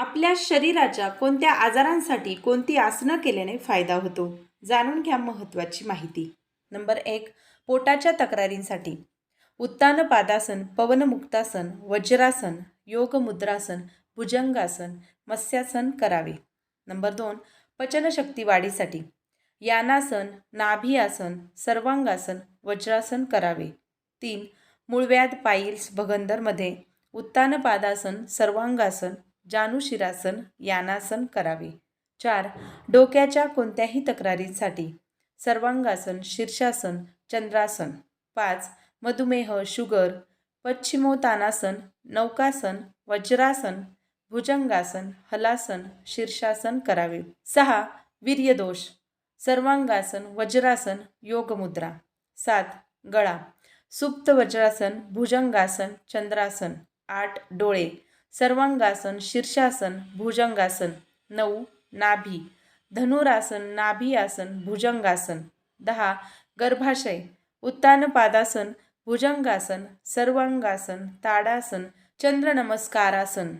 आपल्या शरीराच्या कोणत्या आजारांसाठी कोणती आसनं केल्याने फायदा होतो? जाणून घ्या महत्त्वाची माहिती. नंबर एक पोटाच्या तक्रारींसाठी. उत्तान पादासन पवनमुक्तासन वज्रासन योगमुद्रासन भुजंगासन मत्स्यासन करावे. नंबर दोन पचनशक्ती वाढीसाठी. यानासन नाभी आसन सर्वांगासन वज्रासन करावे. तीन मूळव्याध पाईल्स भगंदरमध्ये. उत्तानपादासन सर्वांगासन जानुशिरासन यानासन करावे. चार डोक्याच्या कोणत्याही तक्रारींसाठी सर्वांगासन शीर्षासन चंद्रासन. पाच मधुमेह शुगर पश्चिमोतानासन नौकासन वज्रासन भुजंगासन हलासन शीर्षासन करावे. सहा वीर्यदोष. सर्वांगासन वज्रासन योगमुद्रा. सात गळा. सुप्त वज्रासन भुजंगासन चंद्रासन. आठ डोळे. सर्वांगासन शीर्षासन भुजंगासन नऊ नाभी धनुरासन नाभी आसन भुजंगासन दहा गर्भाशय उत्तानपादासन भुजंगासन सर्वांगासन ताडासन चंद्रनमस्कारासन.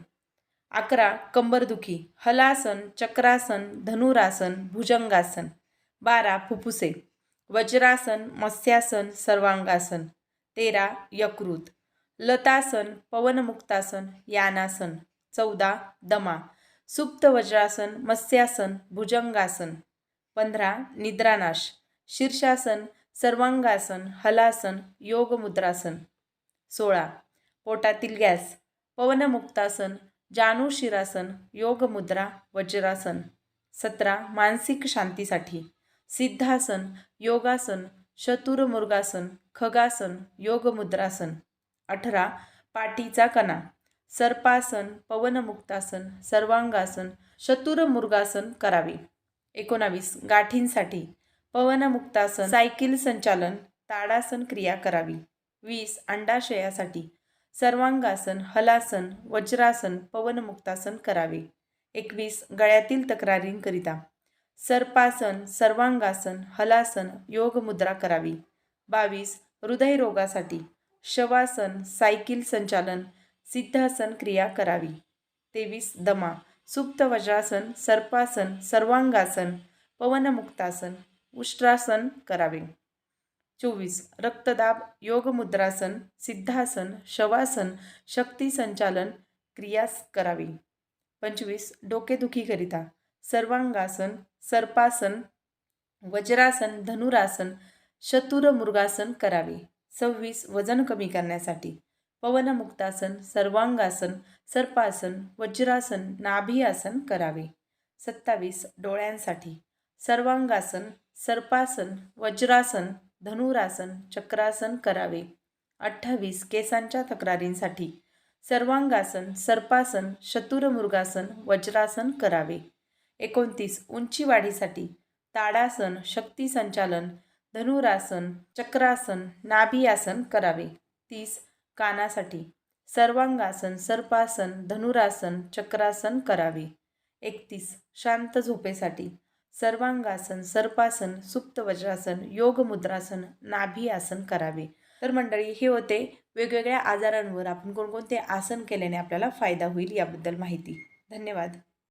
अकरा कंबरदुखी हलासन चक्रासन धनुरासन भुजंगासन. बारा फुफ्फुसे वज्रासन मत्स्यासन सर्वांगासन. तेरा यकृत. लतासन पवनमुक्तासन यानासन चौदा दमा सुप्त वज्रासन मत्स्यासन भुजंगासन पंधरा निद्रानाश शीर्षासन सर्वांगासन हलासन योगमुद्रासन सोळा पोटातील गॅस पवनमुक्तासन जानुशिरासन योगमुद्रा वज्रासन सतरा मानसिक शांतीसाठी सिद्धासन योगासन शतुरमुर्गासन खगासन योगमुद्रासन अठरा पाठीचा कणा सर्पासन पवनमुक्तासन सर्वांगासन शतुरमुर्गासन करावे. एकोणावीस गाठींसाठी पवनमुक्तासन सायकल संचालन ताडासन क्रिया करावी. वीस अंडाशयासाठी सर्वांगासन हलासन वज्रासन पवनमुक्तासन करावे. एकवीस गळ्यातील तक्रारींकरिता सर्पासन सर्वांगासन हलासन योगमुद्रा करावी. बावीस हृदयरोगासाठी शवासन सायकल संचालन सिद्धासन क्रिया करावी. तेवीस दमा सुप्त वज्रासन सर्पासन सर्वांगासन पवनमुक्तासन उष्ट्रासन करावे. चोवीस रक्तदाब योगमुद्रासन सिद्धासन शवासन शक्ती संचालन क्रियास करावी. पंचवीस डोकेदुखीकरिता सर्वांगासन सर्पासन वज्रासन धनुरासन चतुर्मुर्गासन करावे. सव्वीस वजन कमी करण्यासाठी. पवनमुक्तासन सर्वांगासन सर्पासन वज्रासन नाभीआसन करावे. सत्तावीस डोळ्यांसाठी. सर्वांगासन सर्पासन वज्रासन धनुरासन चक्रासन करावे. अठ्ठावीस केसांच्या तक्रारींसाठी. सर्वांगासन सर्पासन शतुरमृगासन वज्रासन करावे. एकोणतीस उंची वाढीसाठी ताडासन शक्ती संचालन धनुरासन चक्रासन नाभियासन करावे. तीस कानासाठी. सर्वांगासन सर्पासन धनुरासन चक्रासन करावे. एकतीस शांत झोपेसाठी. सर्वांगासन सर्पासन सुप्त वज्रासन योगमुद्रासन नाभी आसन करावे. तर मंडळी हे होते वेगवेगळ्या आजारांवर आपण कोणकोणते आसन केल्याने आपल्याला फायदा होईल याबद्दल माहिती. धन्यवाद.